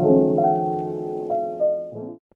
you.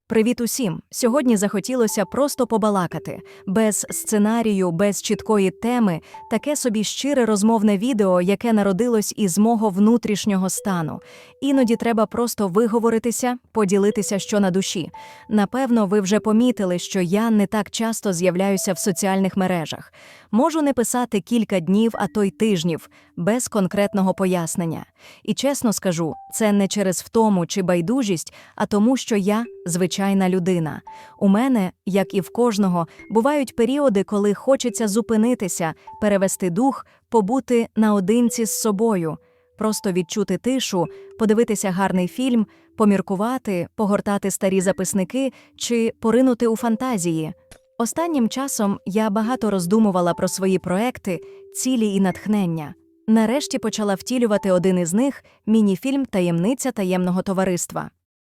Привіт усім! Сьогодні захотілося просто побалакати. Без сценарію, без чіткої теми, таке собі щире розмовне відео, яке народилось із мого внутрішнього стану. Іноді треба просто виговоритися, поділитися, що на душі. Напевно, ви вже помітили, що я не так часто з'являюся в соціальних мережах. Можу не писати кілька днів, а то й тижнів, без конкретного пояснення. І чесно скажу, це не через втому чи байдужість, а тому, що я звичайна людина. У мене, як і в кожного, бувають періоди, коли хочеться зупинитися, перевести дух, побути наодинці з собою, просто відчути тишу, подивитися гарний фільм, поміркувати, погортати старі записники чи поринути у фантазії. Останнім часом я багато роздумувала про свої проекти, цілі і натхнення. Нарешті почала втілювати один із них міні-фільм Таємниця таємного товариства.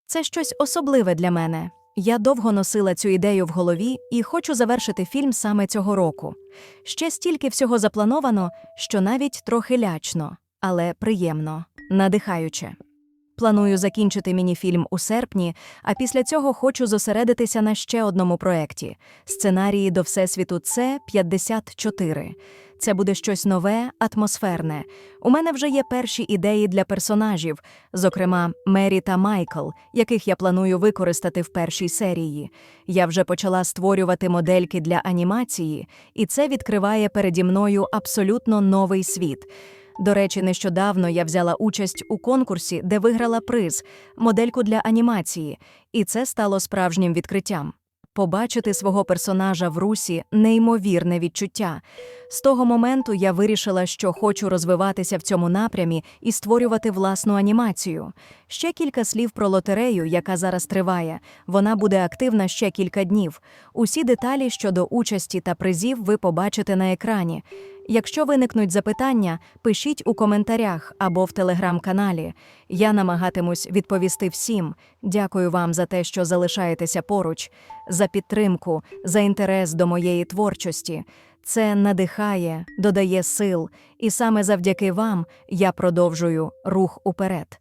Це щось особливе для мене. Я довго носила цю ідею в голові і хочу завершити фільм саме цього року. Ще стільки всього заплановано, що навіть трохи лячно, але приємно, надихаюче. Планую закінчити мініфільм у серпні, а після цього хочу зосередитися на ще одному проєкті – сценарії до Всесвіту С 54. Це буде щось нове, атмосферне. У мене вже є перші ідеї для персонажів, зокрема Мері та Майкл, яких я планую використати в першій серії. Я вже почала створювати модельки для анімації, і це відкриває переді мною абсолютно новий світ. До речі, нещодавно я взяла участь у конкурсі, де виграла приз модельку для анімації, і це стало справжнім відкриттям. Побачити свого персонажа в русі неймовірне відчуття. З того моменту я вирішила, що хочу розвиватися в цьому напрямі і створювати власну анімацію. Ще кілька слів про лотерею, яка зараз триває. Вона буде активна ще кілька днів. Усі деталі щодо участі та призів ви побачите на екрані. Якщо виникнуть запитання, пишіть у коментарях або в телеграм-каналі. Я намагатимусь відповісти всім. Дякую вам за те, що залишаєтеся поруч, за підтримку, за інтерес до моєї творчості. Це надихає, додає сил, і саме завдяки вам я продовжую рух уперед.